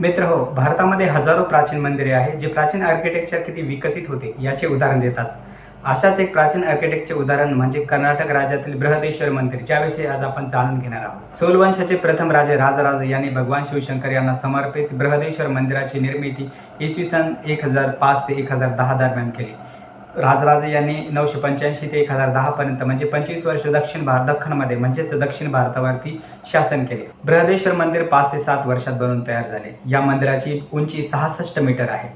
मित्र हो भारतामध्ये हजारो प्राचीन मंदिरे आहेत जे प्राचीन आर्किटेक्चर किती विकसित होते याचे उदाहरण देतात. अशाच एक प्राचीन आर्किटेक्टचे उदाहरण म्हणजे कर्नाटक राज्यातील बृहदेश्वर मंदिर ज्याविषयी आज आपण जाणून घेणार आहोत. चोल वंशाचे प्रथम राजे राजराज यांनी भगवान शिवशंकर यांना समर्पित बृहदेश्वर मंदिराची निर्मिती इसवी सन एक हजार पाच ते एक हजार दहा दरम्यान केली. राजराजे यांनी नऊशे पंच्याऐंशी ते एक हजार दहा पर्यंत म्हणजे पंचवीस वर्ष दक्षिण भारत दख्खनमध्ये म्हणजेच दक्षिण भारतावरती शासन केले. बृहदेश्वर मंदिर पाच ते सात वर्षात बनून तयार झाले. या मंदिराची उंची सहासष्ट मीटर आहे.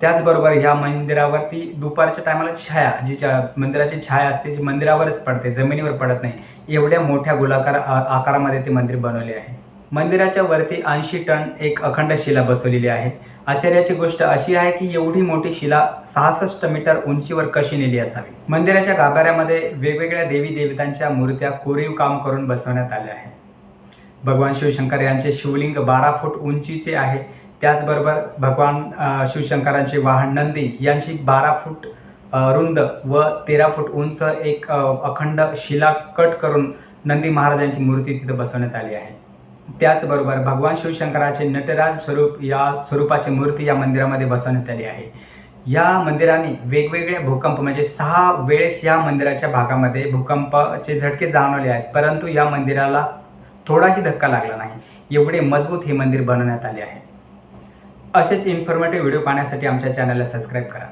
त्याचबरोबर या मंदिरावरती दुपारच्या टायमाला छाया जी मंदिराची छाया असते जी मंदिरावरच पडते जमिनीवर पडत नाही एवढ्या मोठ्या गोलाकार आकारामध्ये ते मंदिर बनवले आहे. मंदिराच्या वरती ऐंशी टन एक अखंड शिला बसवलेली आहे. आश्चर्याची गोष्ट अशी आहे की एवढी मोठी शिला सहासष्ट मीटर उंचीवर कशी नेली असावी? मंदिराच्या गाभाऱ्यामध्ये वेगवेगळ्या देवी देवतांच्या मूर्त्या कोरीव काम करून बसवण्यात आल्या आहेत. भगवान शिवशंकर यांचे शिवलिंग बारा फूट उंचीचे आहे. त्याचबरोबर भगवान शिवशंकरांचे वाहन नंदी यांची बारा फूट रुंद व तेरा फूट उंच एक अखंड शिला कट करून नंदी महाराजांची मूर्ती तिथं बसवण्यात आली आहे. त्याचबरोबर भगवान शिवशंकराचे नटराज स्वरूप या स्वरूपाची मूर्ती या मंदिरामध्ये बसवण्यात आली आहे. या मंदिराने वेगवेगळे भूकंप म्हणजे सहा वेळेस या मंदिराच्या भागामध्ये भूकंपाचे झटके जाणवले आहेत परंतु या मंदिराला थोडाही धक्का लागला नाही. एवढे मजबूत हे मंदिर बनवण्यात आले आहे. असेच इन्फॉर्मेटिव्ह व्हिडिओ पाहण्यासाठी आमच्या चॅनलला सबस्क्राईब करा.